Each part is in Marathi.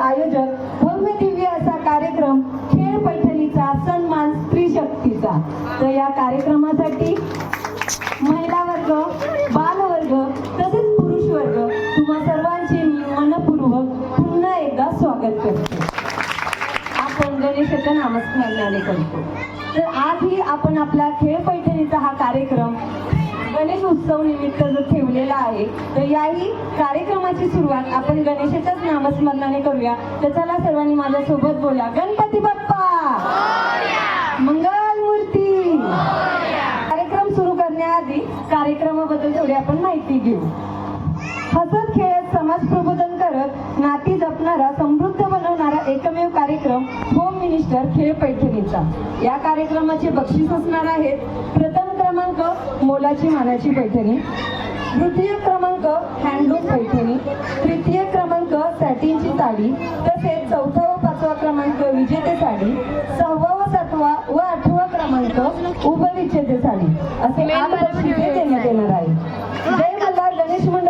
आयोजक भव्य दिव्य असा कार्यक्रम खेळ पैठणीचा सन्मान स्त्री शक्तीचा. तर या कार्यक्रमासाठी महिला वर्ग बालवर्ग तसेच पुरुष वर्ग तुम्हा सर्वांचे मी मनपूर्वक पुन्हा एकदा स्वागत करतो. आपण गणेशाच्या नामस्मरणाने करतो. तर आजही आपण आपला खेळ पैठणीचा हा कार्यक्रम गणेश उत्सव निमित्त जो ठेवलेला आहे तर याही कार्यक्रमाची सुरुवात आपण गणेशाच्याच नामस्मरणाने करूया. तर चला सर्वांनी माझ्यासोबत बोला. गणपती बाप्पा! मंगल मूर्ती! कार्यक्रम सुरू करण्याआधी कार्यक्रमाबद्दल थोडी आपण माहिती घेऊ. हसत खेळत समाज प्रबोधन करत नाती जपणारा समृद्ध बनवणारा एकमेव कार्यक्रम होम मिनिस्टर खेळ पैठणीचा. या कार्यक्रमाचे बक्षीस असणार आहेत. प्रथम क्रमांक मोलाची मानाची पैठणी. द्वितीय क्रमांक हँडलूम पैठणी. तृतीय क्रमांक सॅटिनची साडी. तसेच चौथा व पाचवा क्रमांक विजेते साडी. सहावा व सातवा व आठवा क्रमांक उपविजेते साडी. असे आठ बक्षिसे देण्यात येणार आहे. जय मल्हार गणेश मंडळ.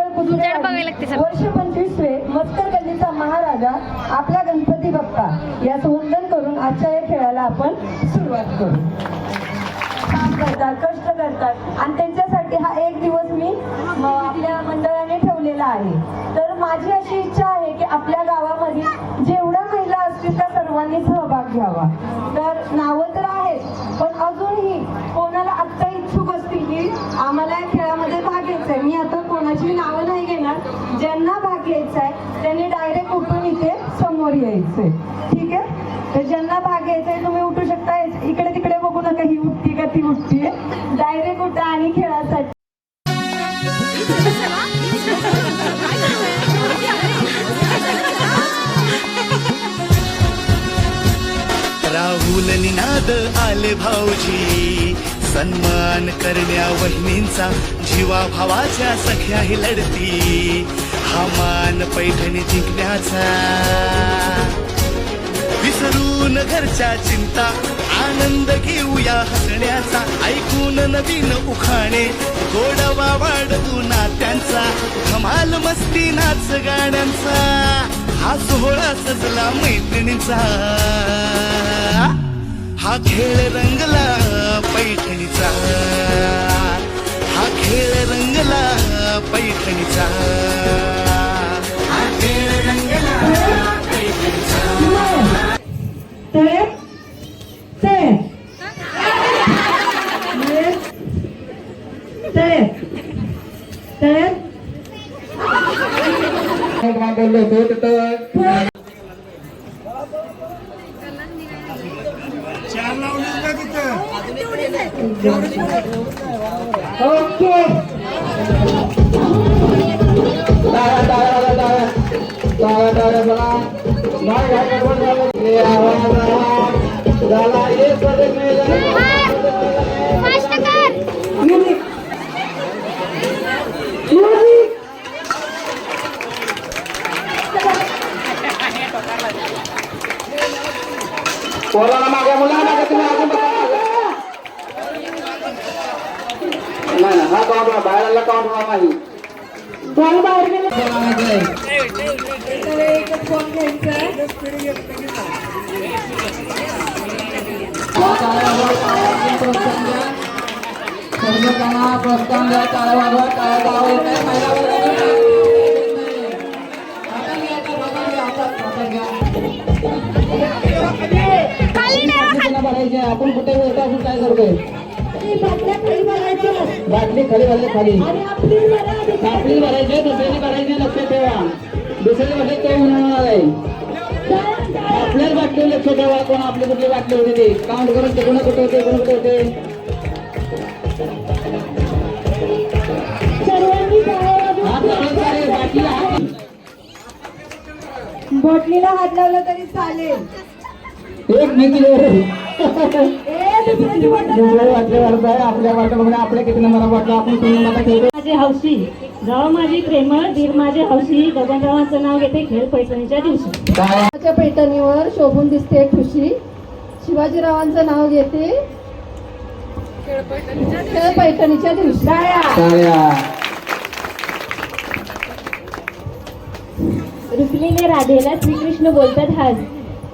वर्ष पंचवीसवे मस्कर गल्लीचा महाराजा आपला गणपती बाप्पा. याच वंदन करून आजच्या या खेळाला आपण सुरुवात करू. काम करतात कष्ट करतात. आणि त्यांच्यासाठी हा एक दिवस मी आपल्या मंडळाने ठेवलेला आहे. तर माझी अशी इच्छा आहे की आपल्या गावामध्ये जेवढ्या महिला असतील त्या सर्वांनी सहभाग घ्यावा. तर नावं तर आहेत पण अजूनही कोणाला आत्ता इच्छुक असतील की आम्हाला या खेळामध्ये भाग घ्यायचा आहे. मी आता कोणाची नावं नाही घेणार. ज्यांना भाग घ्यायचा आहे त्यांनी डायरेक्ट उठून इथे समोर यायचंय. ठीक आहे? तर ज्यांना भाग घ्यायचा आहे तुम्ही इकडे तिकडे बघू नका ही उठती का ती उठती. डायरेक्ट उठा आणि खेळासाठी. राहुल निनाद आले भाऊजी. सन्मान करण्या वहिनींचा जीवा भावाच्या सख्या ही लढती. हा मान पैठणी जिंकण्याचा. विसरून घरच्या चिंता. आनंद घेऊया हसण्याचा. ऐकून नवीन उखाणे. गोडवा वाढवू नात्यांचा धमाल मस्ती नाच गाण्यांचा. हा सोहळा सजला मैत्रिणीचा. हा खेळ रंगला पैठणीचा. हा खेळ रंगला पैठणीचा. ओके टाळ्या टाळ्या टाळ्या टाळ्या टाळ्या बघा नाही काय गडबड बॉल बाहेर गेले आहे प्रोत्साहन द्या येत आहे महिला वर्गाने आपण कुठे बोलतो आपण काय करतोय? बाटली खाली घालली खाली. आपली भरायची दुसऱ्याची भरायची लक्ष ठेवा. दुसऱ्याची भरायची तो होणार आहे. आपल्याच बाटली लक्ष ठेवा. कोण आपली कुठली बाटली होती ती? काउंट करून ते कोणा कुठे होते कोणा कुठे होते? बाटली बॉटलीला हात लावला तरी चालेल. एक मिनिट आपल्या आपल्या किती नंबर वाटलं आपण माझे हौशी गाव माझी प्रेमळ दीर माझे हौशी गगनरावांचं नाव घेते खेळ पैठणीच्या दिवशी. च्या पैठणीवर शोभून दिसते ठुशी शिवाजीरावांचं नाव घेते खेळ पैठणीच्या दिवशी. रुसलेले राधेला श्रीकृष्ण बोलतात हास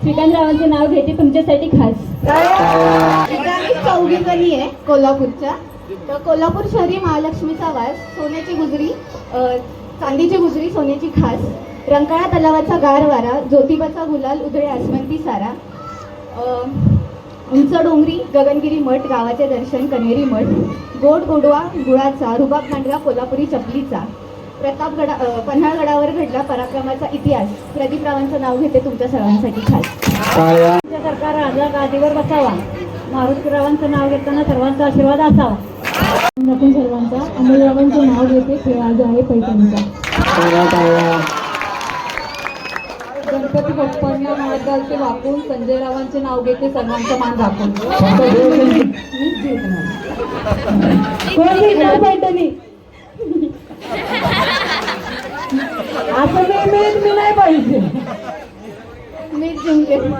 श्रीकांतरावांचं नाव घेते तुमच्यासाठी खास. आम्ही चौघी जणी आहे कोल्हापूरच्या. तर कोल्हापूर शहरी महालक्ष्मीचा वास सोन्याची गुजरी चांदीची गुजरी सोन्याची खास. रंकाळा तलावाचा गार वारा ज्योतिबाचा गुलाल उधळे आसमंती सारा. उंच डोंगरी गगनगिरी मठ गावाचे दर्शन कनेरी मठ. गोड गोडवा गुळाचा रुबाब मांडवा कोल्हापुरी चपलीचा. प्रतापगडा पन्हाळगडावर घडला पराक्रमाचा इतिहास. प्रदीपरावांचं नाव घेते तुमच्या सर्वांसाठी खास. टाळ्या सरकार राजा गादीवर बसावा. मारुतीरावांचं नाव घेताना सर्वांचा आशीर्वाद असावा. आपण सर्वांचा अमोलरावांचं नाव घेते खेळ आज आहे पैठणीचा. गणपती बाप्पांना महाराजांचे वाकून संजय रावांचे नाव घेते सर्वांचा मान राखून. कोण जिंकणार पैठणी? असं मी मी मी नाही पाहिजे. मी जिंकेन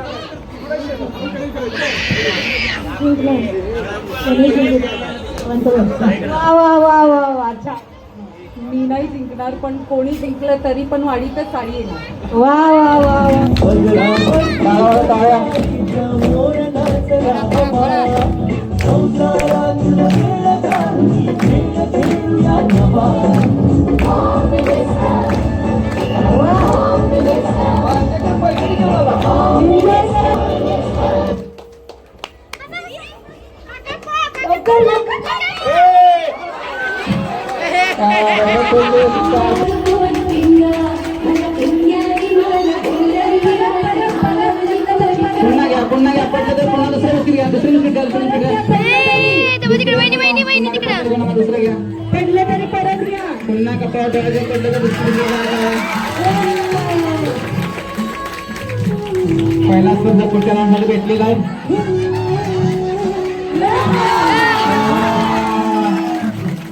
वा वा वा वा वा छान मी नाही जिंकणार पण कोणी जिंकलं तरी पण वाढीतच साडी येणार वा वा वा वा. पुन्हा कपाळ पडलं तर पहिला स्पर्ध पुढच्या राऊंडमध्ये भेटलेला आहे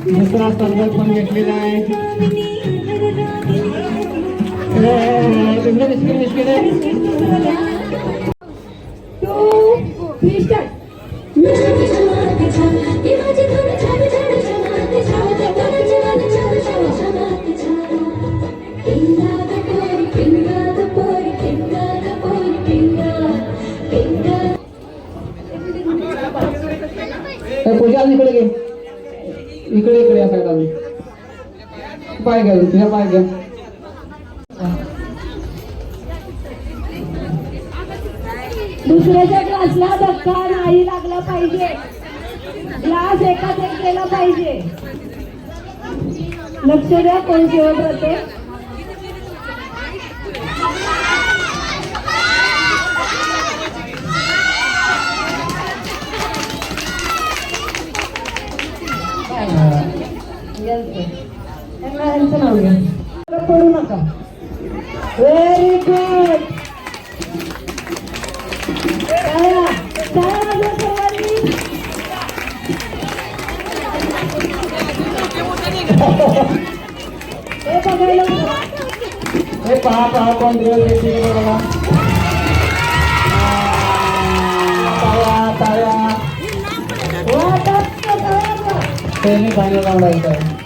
दुसरा स्पर्धक पण भेटलेला आहे ए, दुसरं बिस्किट आहे पाय तुझ्या दुसऱ्याच्या ग्लासला धक्का नाही लागला पाहिजे. ग्लास एकाच एक केला पाहिजे. लक्ष द्या कोण जेवत होते यांचं नाव घ्या पडू नका व्हेरी गुड हे बघायला हे पहा पहा कोण दिवस येते बघा टाळ्या टाळ्या सेमी फायनल राऊंड आहे